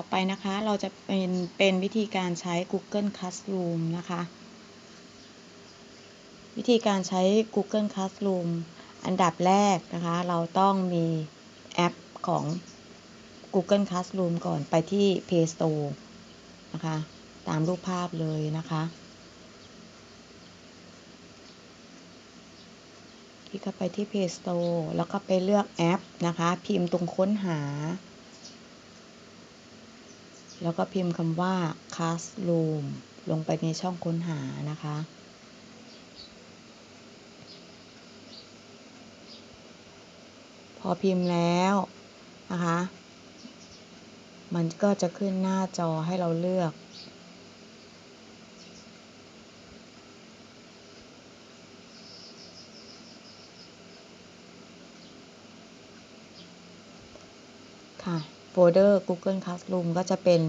ต่อไปนะคะเราจะเป็นเป็นวิธีการใช้ Google Classroom นะคะ วิธีการใช้ Google Classroom อันดับแรกนะคะ เราต้องมีแอปของ Google Classroom ก่อนไปที่ Play Store นะคะ ตามรูปภาพเลยนะคะ คลิกเข้าไปที่ Play Store แล้วก็ไปเลือกแอปนะคะ พิมพ์ตรงค้นหา แล้วก็พิมพ์คำว่า Classroom ลงไปในช่องค้นหานะคะ พอพิมพ์แล้วนะคะ มันก็จะขึ้นหน้าจอให้เราเลือก ค่ะ โฟลเดอร์ Google Classroom ก็จะเป็น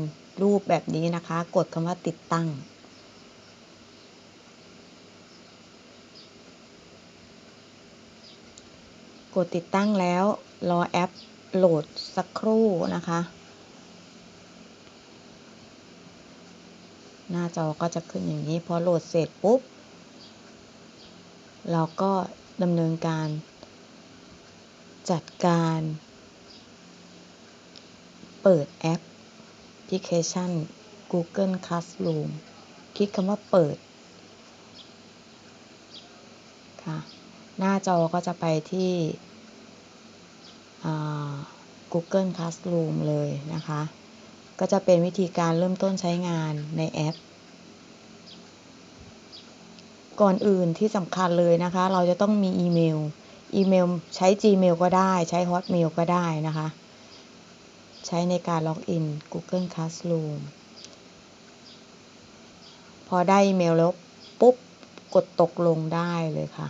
รูปแบบนี้นะคะ กดคำว่าติดตั้ง กดติดตั้งแล้ว รอแอปโหลดสักครู่นะคะ หน้าจอก็จะขึ้นอย่างนี้ พอโหลดเสร็จปุ๊บ เราก็ดำเนินการจัดการ เปิดแอปพลิเคชัน Google Classroom คลิกคำว่าเปิดค่ะหน้าจอก็จะไปที่ Google Classroom เลยนะคะ ก็จะเป็นวิธีการเริ่มต้นใช้งานในแอป ก่อนอื่นที่สำคัญเลยนะคะ เราจะต้องมีอีเมล อีเมลใช้ Gmail ก็ได้ ใช้ Hotmail ก็ได้นะคะ ใช้ในการล็อกอิน Google Classroom พอได้อีเมลแล้วปุ๊บ กดตกลงได้เลยค่ะ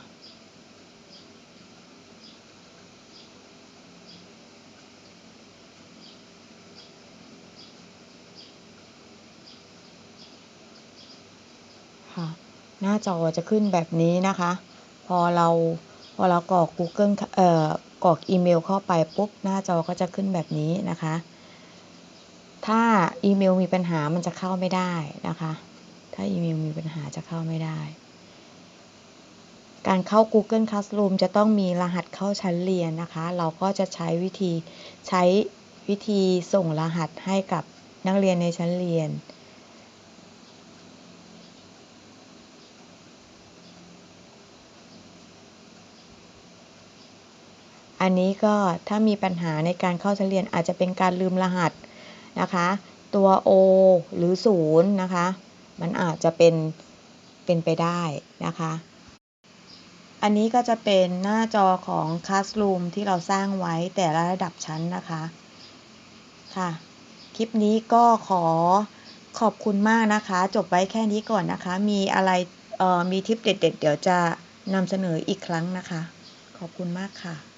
ค่ะ หน้าจอจะขึ้นแบบนี้นะคะ พอเราพอเรากรอก Google เอ่อ กรอกอีเมลเข้าไปปุ๊บหน้าจอก็จะขึ้นแบบนี้นะคะ ถ้าอีเมลมีปัญหามันจะเข้าไม่ได้นะคะ ถ้าอีเมลมีปัญหาจะเข้าไม่ได้ การเข้า Google Classroom จะต้องมีรหัสเข้าชั้นเรียนนะคะ เราก็จะใช้วิธีใช้วิธีส่งรหัสให้กับนักเรียนในชั้นเรียน อันนี้ก็ถ้ามีปัญหาในการเข้าชั้นเรียนอาจจะเป็นการลืมรหัสนะคะ ตัว O หรือ 0 นะคะ มันอาจจะเป็น เป็นไปได้นะคะ อันนี้ก็จะเป็นหน้าจอของ Classroom ที่เราสร้างไว้แต่ละระดับชั้นนะคะ ค่ะ คลิปนี้ก็ขอขอบคุณมากนะคะ จบไว้แค่นี้ก่อนนะคะ มีอะไรมีทิปเด็ด ๆ เดี๋ยวจะนำเสนออีกครั้งนะคะ ขอบคุณมากค่ะ